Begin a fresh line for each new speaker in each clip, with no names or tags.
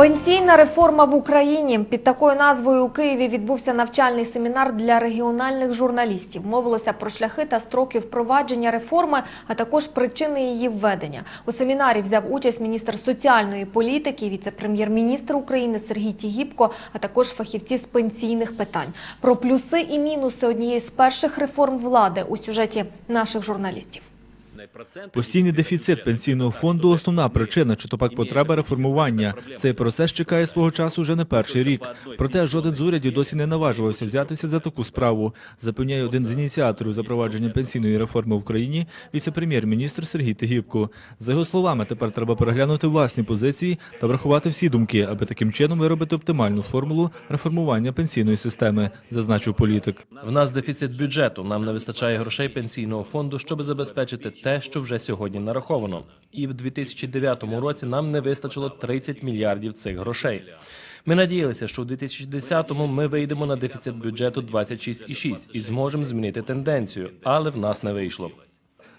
Пенсійна реформа в Україні під такою назвою у Києві відбувся навчальний семінар для регіональних журналістів. Мовилося про шляхи та строки впровадження реформи, а також причини її введення. У семінарі взяв участь міністр соціальної політики, віце-прем'єр-міністр України Сергій Тігіпко, а також фахівці з пенсійних питань. Про плюси і мінуси однієї з перших реформ влади у сюжеті наших журналістів.
Постійний дефіцит пенсійного фонду – основна причина, чи то пак потреба реформування. Цей процес чекає свого часу вже не перший рік. Проте жоден з урядів досі не наважувався взятися за таку справу, запевняє один з ініціаторів запровадження пенсійної реформи в Україні, віце-прем'єр-міністр Сергій Тигіпко. За його словами, тепер треба переглянути власні позиції та врахувати всі думки, аби таким чином виробити оптимальну формулу реформування пенсійної системи, зазначив політик.
В нас дефіцит бюджету. Нам не вистачає грошей пенсійного фонду, щоб забезпечити те, що вже сьогодні нараховано. І в 2009 році нам не вистачило 30 мільярдів цих грошей. Ми надіялися, що в 2010-му ми вийдемо на дефіцит бюджету 26,6 і зможемо змінити тенденцію, але в нас не вийшло.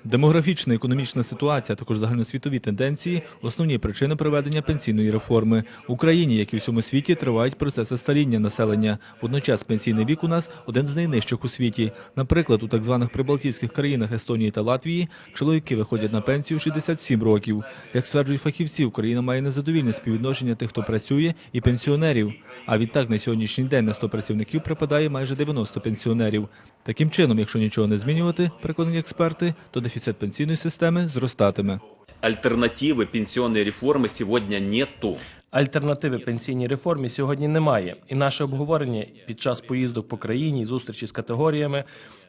Демографічна економічна ситуація, а також загальносвітові тенденції – основні причини проведення пенсійної реформи. В Україні, як і в всьому світі, тривають процеси старіння населення. Водночас пенсійний вік у нас один з найнижчих у світі. Наприклад, у так званих прибалтійських країнах Естонії та Латвії чоловіки виходять на пенсію 67 років. Як стверджують фахівці, Україна має незадовільне співвідношення тих, хто працює, і пенсіонерів. А відтак на сьогоднішній день на 100 працівників припадає майже 90 пенсіонерів. Таким чином, якщо нічого не змінювати, переконані експерти, то дефіцит пенсійної системи зростатиме.
Альтернативи пенсійної реформи сьогодні нету.
Альтернативи пенсійній реформі сьогодні немає. І наше обговорення під час поїздок по країні, зустрічі з категоріями,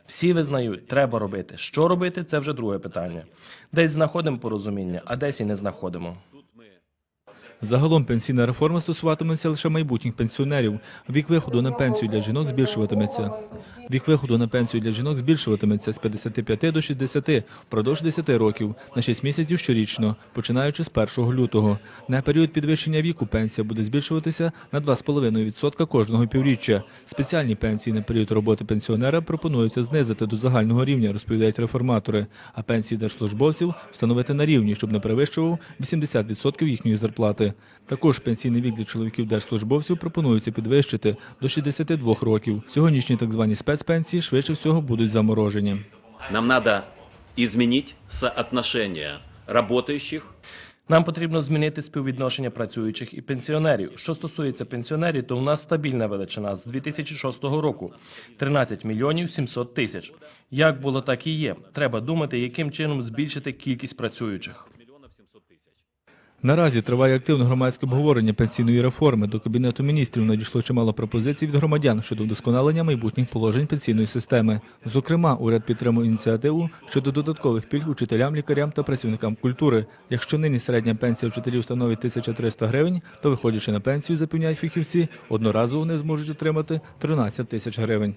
всі визнають, треба робити. Що робити, це вже друге питання. Десь знаходимо порозуміння, а десь і не знаходимо.
Загалом пенсійна реформа стосуватиметься лише майбутніх пенсіонерів. Вік виходу на пенсію для жінок збільшуватиметься. Вік виходу на пенсію для жінок збільшуватиметься з 55 до 60 впродовж 10 років на 6 місяців щорічно, починаючи з 1 лютого. На період підвищення віку пенсія буде збільшуватися на 2,5% кожного півріччя. Спеціальні пенсії на період роботи пенсіонера пропонується знизити до загального рівня, розповідають реформатори, а пенсії держслужбовців встановити на рівні, щоб не перевищував 80% їхньої зарплати. Також пенсійний вік для чоловіків держслужбовців пропонується підвищити до 62 років. Сьогоднішні так звані спецпенсії швидше всього будуть заморожені.
Нам надо изменить соотношение работающих
Нам потрібно змінити співвідношення працюючих і пенсіонерів. Що стосується пенсіонерів, то у нас стабільна величина з 2006 року 13 мільйонів 700 тисяч. Як було, так і є. Треба думати, яким чином збільшити кількість працюючих.
Наразі триває активне громадське обговорення пенсійної реформи. До Кабінету міністрів надійшло чимало пропозицій від громадян щодо вдосконалення майбутніх положень пенсійної системи. Зокрема, уряд підтримує ініціативу щодо додаткових пільг учителям, лікарям та працівникам культури. Якщо нині середня пенсія вчителів становить 1300 гривень, то виходячи на пенсію, запевняють фахівці, одноразово вони зможуть отримати 13 тисяч гривень.